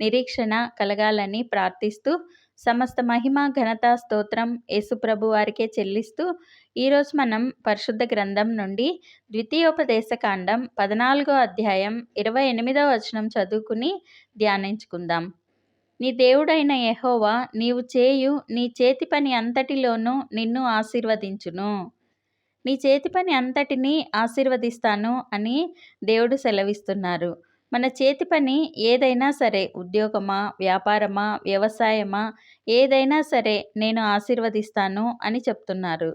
నిరీక్షణ కలగాలని ప్రార్థిస్తూ సమస్త మహిమ ఘనత స్తోత్రం యేసుప్రభు వారికే చెల్లిస్తూ ఈరోజు మనం పరిశుద్ధ గ్రంథం నుండి ద్వితీయోపదేశకాండం పద్నాలుగో అధ్యాయం ఇరవై ఎనిమిదవ వచనం చదువుకుని ధ్యానించుకుందాం. నీ దేవుడైన యహోవా నీవు చేయు నీ చేతి పని అంతటిలోనూ నిన్ను ఆశీర్వదించును. నీ చేతి పని అంతటినీ ఆశీర్వదిస్తాను అని దేవుడు సెలవిస్తున్నారు. మన చేతి పని ఏదైనా సరే ఉద్యోగమా వ్యాపారమా వ్యవసాయమా ఏదైనా సరే నేను ఆశీర్వదిస్తాను అని చెప్తున్నారు.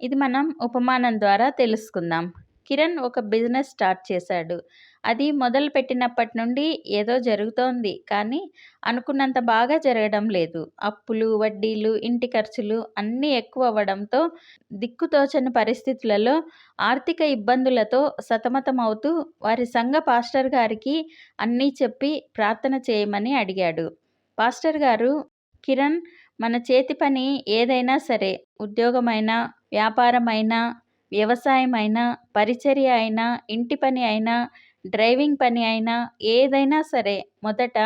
ఇది మనం ఉపమానం ద్వారా తెలుసుకుందాం. కిరణ్ ఒక బిజినెస్ స్టార్ట్ చేశాడు. అది మొదలు పెట్టినప్పటి నుండి ఏదో జరుగుతోంది. కానీ అనుకున్నంత బాగా జరగడం లేదు. అప్పులు వడ్డీలు ఇంటి ఖర్చులు అన్నీ ఎక్కువ అవ్వడంతో దిక్కుతోచని పరిస్థితులలో ఆర్థిక ఇబ్బందులతో సతమతమవుతూ వారి సంఘ పాస్టర్ గారికి అన్నీ చెప్పి ప్రార్థన చేయమని అడిగాడు. పాస్టర్ గారు కిరణ్ మన చేతి పని ఏదైనా సరే ఉద్యోగమైనా వ్యాపారమైనా వ్యవసాయమైనా పరిచర్య అయినా ఇంటి పని అయినా డ్రైవింగ్ పని అయినా ఏదైనా సరే మొదట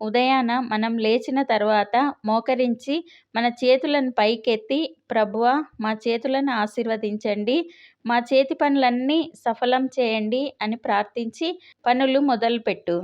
ఉదయాన మనం లేచిన తర్వాత మోకరించి మన చేతులను పైకెత్తి ప్రభువ మా చేతులను ఆశీర్వదించండి. మా చేతి పనులన్నీ సఫలం చేయండి అని ప్రార్థించి పనులు మొదలుపెట్టు.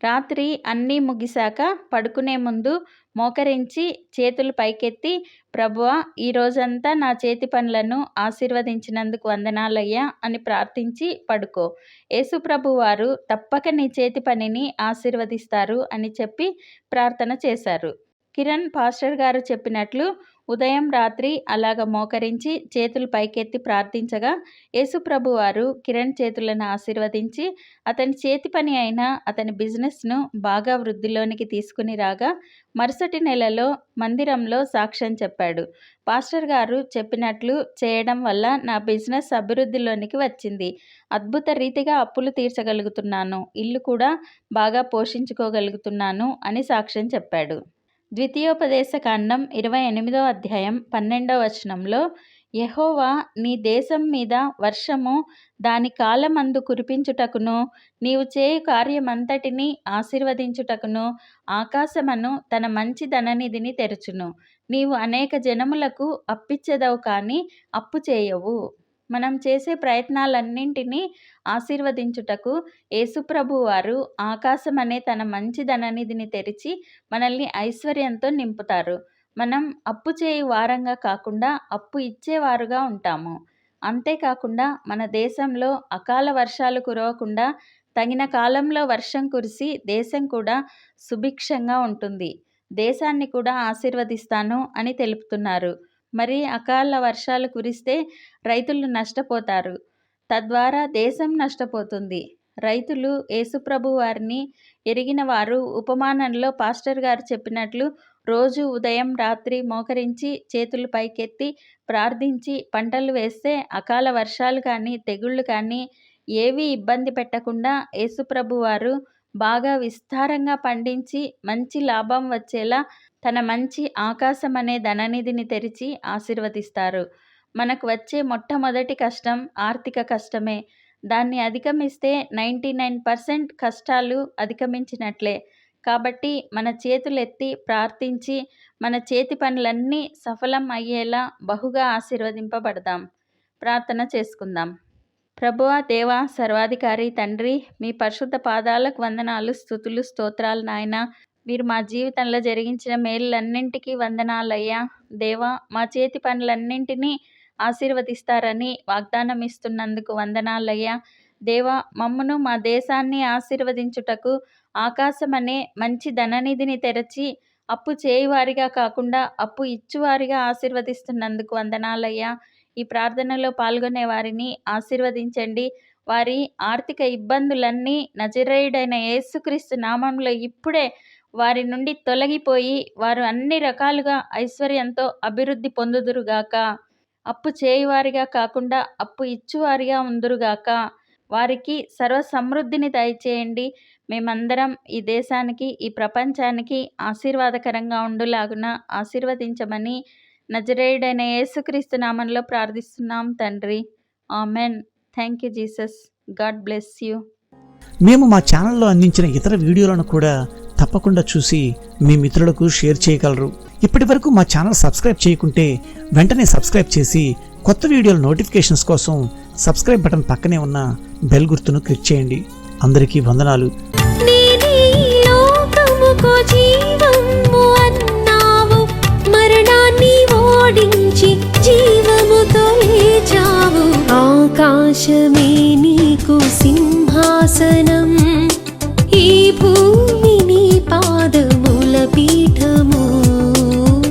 రాత్రి అన్నీ ముగిశాక పడుకునే ముందు మోకరించి చేతులు పైకెత్తి ప్రభువ ఈ రోజంతా నా చేతి పనులను ఆశీర్వదించినందుకు వందనాలయ్యా అని ప్రార్థించి పడుకో. యేసుప్రభు వారు తప్పక నీ చేతి పనిని ఆశీర్వదిస్తారు అని చెప్పి ప్రార్థన చేశారు. కిరణ్ పాస్టర్ గారు చెప్పినట్లు ఉదయం రాత్రి అలాగ మోకరించి చేతులు పైకెత్తి ప్రార్థించగా యేసుప్రభు వారు కిరణ్ చేతులను ఆశీర్వదించి అతని చేతి పని అయిన అతని బిజినెస్ను బాగా వృద్ధిలోనికి తీసుకుని రాగా మరుసటి నెలలో మందిరంలో సాక్ష్యం చెప్పాడు. పాస్టర్ గారు చెప్పినట్లు చేయడం వల్ల నా బిజినెస్ అభివృద్ధిలోనికి వచ్చింది. అద్భుత రీతిగా అప్పులు తీర్చగలుగుతున్నాను. ఇల్లు కూడా బాగా పోషించుకోగలుగుతున్నాను అని సాక్ష్యం చెప్పాడు. ద్వితీయోపదేశ కాండం ఇరవై ఎనిమిదో అధ్యాయం పన్నెండవ వచనంలో యెహోవా నీ దేశం మీద వర్షము దాని కాలమందు కురిపించుటకును నీవు చేయు కార్యమంతటిని ఆశీర్వదించుటకును ఆకాశమను తన మంచి ధననిధిని తెరచును. నీవు అనేక జనములకు అప్పిచ్చెదవు కానీ అప్పు చేయవు. మనం చేసే ప్రయత్నాలన్నింటినీ ఆశీర్వదించుటకు యేసుప్రభు వారు ఆకాశం అనే తన మంచి ధననిధిని తెరిచి మనల్ని ఐశ్వర్యంతో నింపుతారు. మనం అప్పు చేయి వారంగా కాకుండా అప్పు ఇచ్చేవారుగా ఉంటాము. అంతేకాకుండా మన దేశంలో అకాల వర్షాలు కురవకుండా తగిన కాలంలో వర్షం కురిసి దేశం కూడా సుభిక్షంగా ఉంటుంది. దేశాన్ని కూడా ఆశీర్వదిస్తాను అని తెలుపుతున్నారు. మరి అకాల వర్షాలు కురిస్తే రైతులు నష్టపోతారు. తద్వారా దేశం నష్టపోతుంది. రైతులు యేసుప్రభు వారిని ఎరిగిన వారు ఉపమానంలో పాస్టర్ గారు చెప్పినట్లు రోజు ఉదయం రాత్రి మోకరించి చేతులు పైకెత్తి ప్రార్థించి పంటలు వేస్తే అకాల వర్షాలు కానీ తెగుళ్ళు కానీ ఏవి ఇబ్బంది పెట్టకుండా యేసుప్రభు వారు బాగా విస్తారంగా పండించి మంచి లాభం వచ్చేలా తన మంచి ఆకాశం అనే ధననిధిని తెరిచి ఆశీర్వదిస్తారు. మనకు వచ్చే మొట్టమొదటి కష్టం ఆర్థిక కష్టమే. దాన్ని అధిగమిస్తే నైంటీ నైన్ పర్సెంట్ కష్టాలు అధిగమించినట్లే. కాబట్టి మన చేతులెత్తి ప్రార్థించి మన చేతి పనులన్నీ సఫలం అయ్యేలా బహుగా ఆశీర్వదింపబడదాం. ప్రార్థన చేసుకుందాం. ప్రభువా దేవా సర్వాధికారి తండ్రి మీ పరిశుద్ధ పాదాలకు వందనాలు స్థుతులు స్తోత్రాలు నాయన. మీరు మా జీవితంలో జరిగించిన మేలులన్నింటికీ వందనాలయ్యా. దేవా మా చేతి పనులన్నింటినీ ఆశీర్వదిస్తారని వాగ్దానం ఇస్తున్నందుకు వందనాలయ్యా. దేవా మమ్మను మా దేశాన్ని ఆశీర్వదించుటకు ఆకాశం అనే మంచి ధననిధిని తెరచి అప్పు చేయువారిగా కాకుండా అప్పు ఇచ్చువారిగా ఆశీర్వదిస్తున్నందుకు వందనాలయ్యా. ఈ ప్రార్థనలో పాల్గొనే వారిని ఆశీర్వదించండి. వారి ఆర్థిక ఇబ్బందులన్నీ నజరేయుడైన యేసుక్రీస్తు నామంలో ఇప్పుడే వారి నుండి తొలగిపోయి వారు అన్ని రకాలుగా ఐశ్వర్యంతో అభివృద్ధి పొందుదురుగాక అప్పు చేయువారిగా కాకుండా అప్పు ఇచ్చువారిగా ఉందురుగాక వారికి సర్వ సమృద్ధిని దయచేయండి. మేమందరం ఈ దేశానికి ఈ ప్రపంచానికి ఆశీర్వాదకరంగా ఉండులాగున ఆశీర్వదించమని నజరేయుడైన యేసుక్రీస్తు నామంలో ప్రార్థిస్తున్నాం తండ్రి. Amen. Thank you Jesus. God bless you. మేము మా ఛానల్లో అందించిన ఇతర వీడియోలను కూడా తప్పకుండా చూసి మీ మిత్రులకు షేర్ చేయగలరు. ఇప్పటి వరకు మా ఛానల్ సబ్స్క్రైబ్ చేయకుంటే వెంటనే సబ్స్క్రైబ్ చేసి కొత్త వీడియోల నోటిఫికేషన్స్ కోసం సబ్స్క్రైబ్ బటన్ పక్కనే ఉన్న బెల్ గుర్తును క్లిక్ చేయండి. అందరికీ వందనాలు. ఓడించి జీవముతో లేచావు. ఆకాశమే నీకు సింహాసనం. ఈ